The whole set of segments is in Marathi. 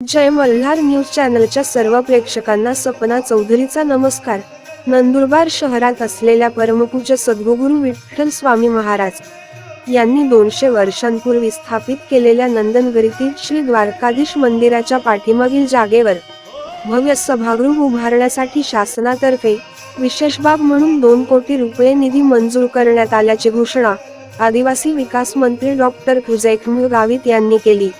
जय मल्हार न्यूज चॅनलच्या सर्व प्रेक्षकांना सपना चौधरीचा नमस्कार. नंदुरबार शहरात असलेल्या परमपूज्य सद्गुगुरू विठ्ठल स्वामी महाराज यांनी दोनशे वर्षांपूर्वी स्थापित केलेल्या नंदनगरीतील श्री द्वारकाधीश मंदिराच्या पाठीमागील जागेवर भव्य सभागृह उभारण्यासाठी शासनातर्फे विशेष बाब म्हणून दोन कोटी रुपये निधी मंजूर करण्यात आल्याची घोषणा आदिवासी विकास मंत्री डॉक्टर कुजैखमु गावित यांनी केली.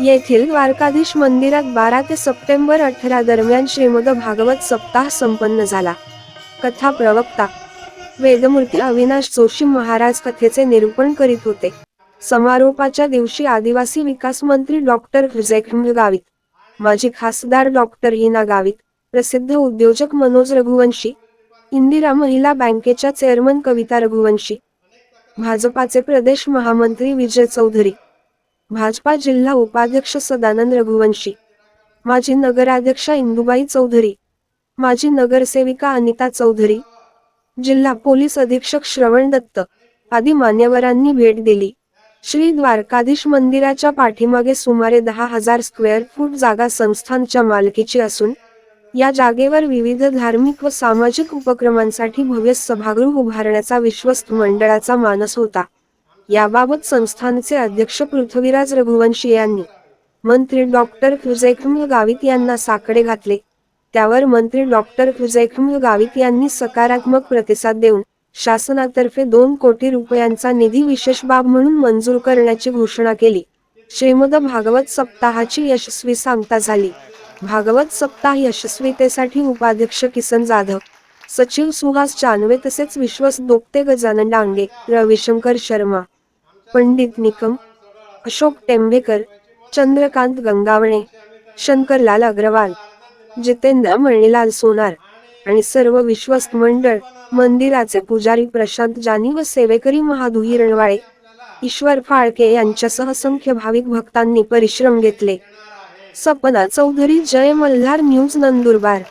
येथील द्वारकाधीश मंदिरात बारा ते सप्टेंबर अठरा दरम्यान श्रीमद भागवत सप्ताह संपन्न झाला. कथा प्रवक्ता. वेदमूर्ती अविनाश जोशी महाराज कथेचे निरूपण करीत होते. समारोपाच्या दिवशी आदिवासी विकास मंत्री डॉक्टर हुजैखमु गावित. माजी खासदार डॉक्टर हिना गावित. प्रसिद्ध उद्योजक मनोज रघुवंशी. इंदिरा महिला बँकेच्या चेअरमन कविता रघुवंशी. भाजपाचे प्रदेश महामंत्री विजय चौधरी. भाजपा जिल्हा उपाध्यक्ष सदानंद रघुवंशी माजी नगराध्यक्षा इंदुबाई चौधरी माजी नगरसेविका अनिता चौधरी जिल्हा पोलीस अधीक्षक श्रवण दत्त आदी मान्यवरांनी भेट दिली. श्री द्वारकाधीश मंदिराच्या पाठीमागे सुमारे दहा हजार स्क्वेअर फूट जागा संस्थानच्या मालकीची असून या जागेवर विविध धार्मिक व सामाजिक उपक्रमांसाठी भव्य सभागृह उभारण्याचा विश्वस्त मंडळाचा मानस होता. याबाबत संस्थानचे अध्यक्ष पृथ्वीराज रघुवंशी यांनी मंत्री डॉक्टर कुजैखम गावित यांना साकडे घातले. त्यावर मंत्री डॉक्टर कुजैखम गावित यांनी सकारात्मक प्रतिसाद देऊन शासनातर्फे दोन कोटी रुपयांचा निधी विशेष बाब म्हणून मंजूर करण्याची घोषणा केली. श्रीमद भागवत सप्ताहाची यशस्वी सांगता झाली. भागवत सप्ताह यशस्वीतेसाठी उपाध्यक्ष किसन जाधव सचिव सुहास जानवे तसेच विश्वास दोगते गजानन डांगे रविशंकर शर्मा पंडित निकम अशोक टेंबेकर चंद्रकांत गंगावणे शंकरलाल अग्रवाल जितेंद्र मणिलाल सोनार आणि सर्व विश्वस्त मंडळ मंदिराचे पुजारी प्रशांत जानी व सेवेकरी महादुही रणवाळे ईश्वर फाळके यांच्यासह संख्य भाविक भक्तांनी परिश्रम घेतले. सपना चौधरी जय मल्हार न्यूज नंदुरबार.